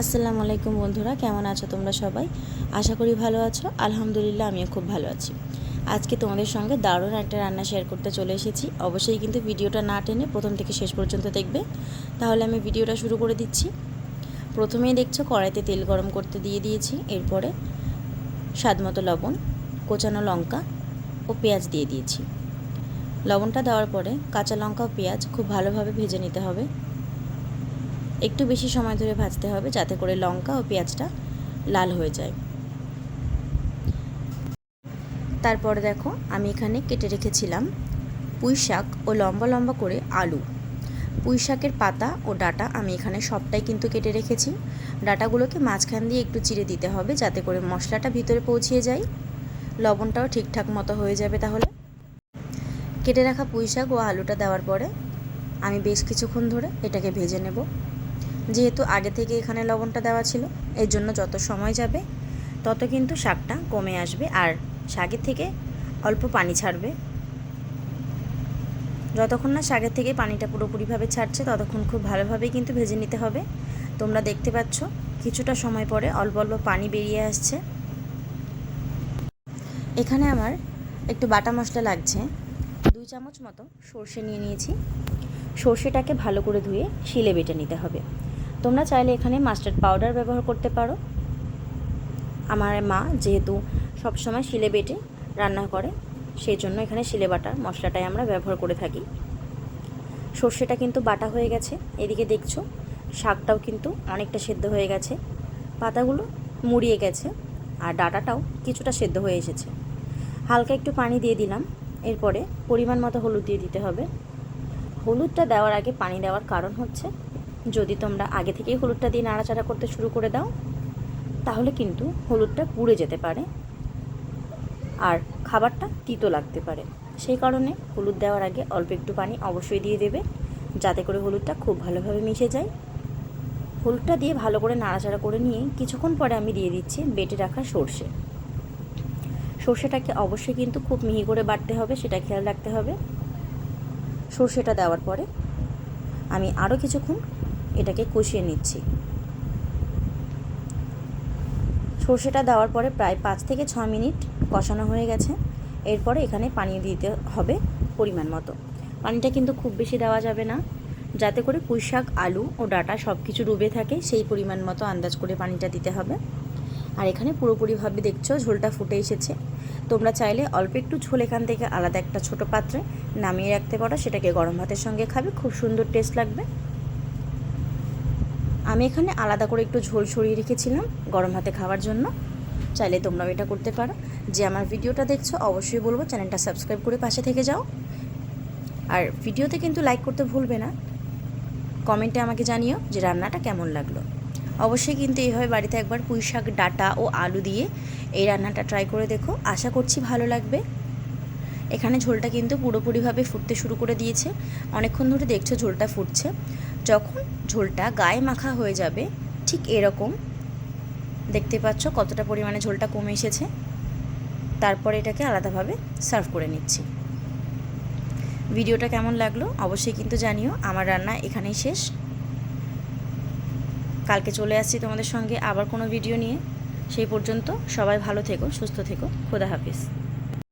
আসসালামু আলাইকুম বন্ধুরা, কেমন আছো তোমরা সবাই? আশা করি ভালো আছো। আলহামদুলিল্লাহ, আমিও খুব ভালো আছি। আজকে তোমাদের সঙ্গে দারুণ একটা রান্না শেয়ার করতে চলে এসেছি। অবশ্যই কিন্তু ভিডিওটা না টেনে প্রথম থেকে শেষ পর্যন্ত দেখবে। তাহলে আমি ভিডিওটা শুরু করে দিচ্ছি। প্রথমেই দেখছ, কড়াইতে তেল গরম করতে দিয়ে দিয়েছি। এরপরে স্বাদমতো লবণ, কোচানো লঙ্কা ও পেঁয়াজ দিয়ে দিয়েছি। লবণটা দেওয়ার পরে কাঁচা লঙ্কা ও পেঁয়াজ খুব ভালোভাবে ভেজে নিতে হবে। একটু বেশি সময় ধরে ভাজতে হবে যাতে করে লঙ্কা ও পেঁয়াজটা লাল হয়ে যায়। তারপরে দেখো আমি এখানে কেটে রেখেছিলাম পুঁই শাক ও লম্বা লম্বা করে আলু। পুঁই শাকের পাতা ও ডাটা আমি এখানে সবটাই কিন্তু কেটে রেখেছি। ডাটাগুলোকে মাঝখান দিয়ে একটু চিড়ে দিতে হবে যাতে করে মশলাটা ভিতরে পৌঁছিয়ে যায়। লবণটাও ঠিকঠাক মতো হয়ে যাবে তাহলে। কেটে রাখা পুঁই শাক ও আলুটা দেওয়ার পরে আমি বেশ কিছুক্ষণ ধরে এটাকে ভেজে নেব। যেহেতু আগে থেকে এখানে লবণটা দেওয়া ছিল, এর জন্য যত সময় যাবে, তত কিন্তু শাকটা কমে আসবে আর শাকের থেকে অল্প পানি ছাড়বে। যতক্ষণ না শাকের থেকে পানিটা পুরোপুরিভাবে ছাড়ছে, ততক্ষণ খুব ভালোভাবেই কিন্তু ভেজে নিতে হবে। তোমরা দেখতে পাচ্ছ, কিছুটা সময় পরে অল্প অল্প পানি বেরিয়ে আসছে। এখানে আমার একটু বাটা মশলা লাগছে, দুই চামচ মতো সর্ষে নিয়ে নিয়েছি। সর্ষেটাকে ভালো করে ধুয়ে শিলে বেটে নিতে হবে। তোমরা চাইলে এখানে মাস্টার্ড পাউডার ব্যবহার করতে পারো। আমার মা যেহেতু সবসময় শিলে বেটে রান্না করে সেই জন্য এখানে শিলে বাটা মশলাটাই আমরা ব্যবহার করে থাকি। সর্ষেটা কিন্তু বাটা হয়ে গেছে, এদিকে দেখছ, শাকটাও কিন্তু অনেকটা সেদ্ধ হয়ে গেছে। পাতাগুলো মুড়িয়ে গেছে আর ডাটাটাও কিছুটা সেদ্ধ হয়ে এসেছে। হালকা একটু পানি দিয়ে দিলাম, এরপরে পরিমাণ মতো হলুদ দিয়ে দিতে হবে। হলুদটা দেওয়ার আগে পানি দেওয়ার কারণ হচ্ছে যদি তোমরা আগে থেকেই হলুদটা দিয়ে নাড়াচাড়া করতে শুরু করে দাও, তাহলে কিন্তু হলুদটা পুড়ে যেতে পারে। আর খাবারটা তিতো লাগতে পারে। সেই কারণে হলুদ দেওয়ার আগে অল্প একটু পানি অবশ্যই দিয়ে দেবে, যাতে করে হলুদটা খুব ভালোভাবে মিশে যায়। হলুদটা দিয়ে ভালো করে নাড়াচাড়া করে নিয়ে কিছুক্ষণ পরে আমি দিয়ে দিচ্ছি বেটে রাখা সর্ষে। সর্ষেটাকে অবশ্যই কিন্তু খুব মিহি করে বাটতে হবে, সেটা খেয়াল রাখতে হবে। সর্ষেটা দেওয়ার পরে আমি আরও কিছুক্ষণ এটাকে কষিয়ে নিচ্ছি। সর্ষেটা দেওয়ার পরে প্রায় পাঁচ থেকে ছ মিনিট কষানো হয়ে গেছে। এরপরে এখানে পানি দিতে হবে পরিমাণ মতো। পানিটা কিন্তু খুব বেশি দেওয়া যাবে না। যাতে করে পুঁই শাক আলু ও ডাটা সব কিছু ডুবে থাকে, সেই পরিমাণ মতো আন্দাজ করে পানিটা দিতে হবে। আর এখানে পুরোপুরিভাবে দেখছ ঝোলটা ফুটে এসেছে। তোমরা চাইলে অল্প একটু ঝোল এখান থেকে আলাদা একটা ছোট পাত্রে নামিয়ে রাখতে পারো। সেটাকে গরম ভাতের সঙ্গে খাবে, খুব সুন্দর টেস্ট লাগবে। আমি এখানে আলাদা করে একটু ঝোল সরিয়ে রেখেছিলাম গরম হাতে খাওয়ার জন্য। চাইলে তোমরাও এটা করতে পারো। যে আমার ভিডিওটা দেখছ, অবশ্যই বলব চ্যানেলটা সাবস্ক্রাইব করে পাশে থেকে যাও। আর ভিডিওতে কিন্তু লাইক করতে ভুলবে না। কমেন্টে আমাকে জানিও যে রান্নাটা কেমন লাগল। অবশ্যই কিন্তু এইভাবে বাড়িতে একবার পুঁই শাক, ডাটা ও আলু দিয়ে এই রান্নাটা ট্রাই করে দেখো। আশা করছি ভালো লাগবে। এখানে ঝোলটা কিন্তু পুরোপুরিভাবে ফুটতে শুরু করে দিয়েছে। অনেকক্ষণ ধরে দেখছ ঝোলটা ফুটছে। যখন ঝোলটা গায়ে মাখা হয়ে যাবে, ঠিক এরকম। দেখতে পাচ্ছ কতটা পরিমাণে ঝোলটা কমে এসেছে। তারপর এটাকে আলাদাভাবে সার্ভ করে নিচ্ছি। ভিডিওটা কেমন লাগল অবশ্যই কিন্তু জানিও। আমার রান্না এখানেই শেষ। কালকে চলে আসছি তোমাদের সঙ্গে আবার কোনো ভিডিও নিয়ে। সেই পর্যন্ত সবাই ভালো থেকো, সুস্থ থেকো। খোদা হাফিজ।